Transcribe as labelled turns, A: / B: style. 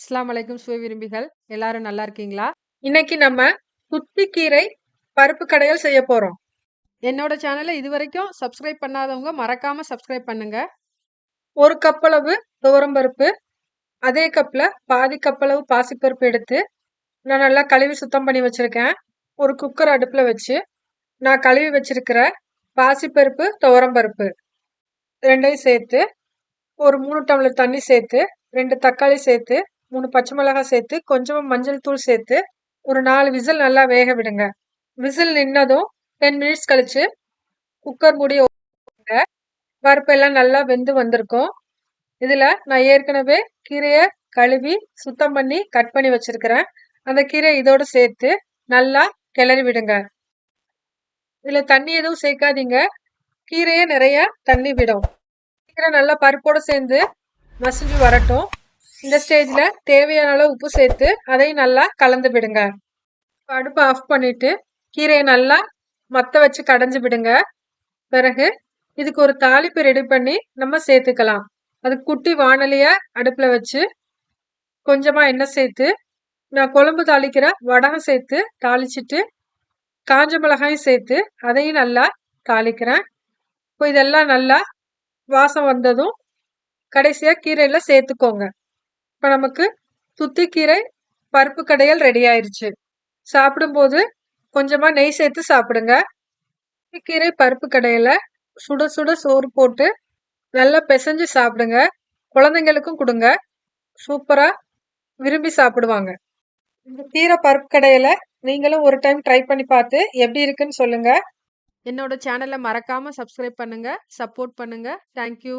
A: இஸ்லாம் அலைக்கும் சுவை விரும்பிகள். எல்லாரும் நல்லா இருக்கீங்களா?
B: இன்னைக்கு நம்ம குத்திக்கீரை பருப்பு கடைகள் செய்ய போறோம்.
A: என்னோட சேனலை இது வரைக்கும் சப்ஸ்கிரைப் பண்ணாதவங்க மறக்காம சப்ஸ்கிரைப் பண்ணுங்க.
B: ஒரு கப்பளவு துவரம்பருப்பு அதே கப்பில் பாதி கப்பளவு பாசிப்பருப்பு எடுத்து நான் நல்லா கழுவி சுத்தம் பண்ணி வச்சிருக்கேன். ஒரு குக்கர் அடுப்பில் வச்சு நான் கழுவி வச்சிருக்கிற பாசிப்பருப்பு துவரம் பருப்பு ரெண்டையும் சேர்த்து ஒரு மூணு டம்ளர் தண்ணி சேர்த்து ரெண்டு தக்காளி சேர்த்து மூணு பச்சை மிளகாய் சேர்த்து கொஞ்சமாக மஞ்சள் தூள் சேர்த்து ஒரு நாலு விசில் நல்லா வேக விடுங்க. விசில் நின்னதும் டென் மினிட்ஸ் கழிச்சு குக்கர் மூடி ஓட்டுங்க. பருப்பு எல்லாம் நல்லா வெந்து வந்திருக்கும். இதில் நான் ஏற்கனவே கீரையை கழுவி சுத்தம் பண்ணி கட் பண்ணி வச்சிருக்கிறேன். அந்த கீரை இதோடு சேர்த்து நல்லா கிளறி விடுங்க. இதில் தண்ணி எதுவும் சேர்க்காதீங்க. கீரையே நிறைய தண்ணி விடும். கீரை நல்லா பருப்போடு சேர்ந்து மசிஞ்சு வரட்டும். இந்த ஸ்டேஜ்ல தேவையான அளவு உப்பு சேர்த்து அதையும் நல்லா கலந்து விடுங்க. அடுப்பு அடுப்பை ஆஃப் பண்ணிட்டு கீரையை நல்லா மத்த வச்சு கடைஞ்சு விடுங்க. பிறகு இதுக்கு ஒரு தாளிப்பு ரெடி பண்ணி நம்ம சேர்த்துக்கலாம். அது குட்டி வாணலிய அடுப்புல வச்சு கொஞ்சமா எண்ணெய் சேர்த்து நான் குழம்பு தாளிக்கிற வடகம் சேர்த்து தாளிச்சிட்டு காஞ்ச மிளகாயும் சேர்த்து அதையும் நல்லா தாளிக்கிறேன். இப்போ இதெல்லாம் நல்லா வாசம் வந்ததும் கடைசியாக கீரையில் சேர்த்துக்கோங்க. இப்போ நமக்கு துத்திக்கீரை பருப்பு கடையல் ரெடி ஆயிடுச்சு சாப்பிடும்போது கொஞ்சமாக நெய் சேர்த்து சாப்பிடுங்க. கீரை பருப்பு கடையில் சுட சுட சோறு போட்டு நல்லா பிசைஞ்சு சாப்பிடுங்க. குழந்தைங்களுக்கும் கொடுங்க. சூப்பராக விரும்பி சாப்பிடுவாங்க. இந்த கீரை பருப்பு கடையில் நீங்களும் ஒரு டைம் ட்ரை பண்ணி பார்த்து எப்படி இருக்குன்னு சொல்லுங்கள்
A: என்னோட சேனலை மறக்காமல் சப்ஸ்கிரைப் பண்ணுங்கள் சப்போர்ட் பண்ணுங்கள் தேங்க்யூ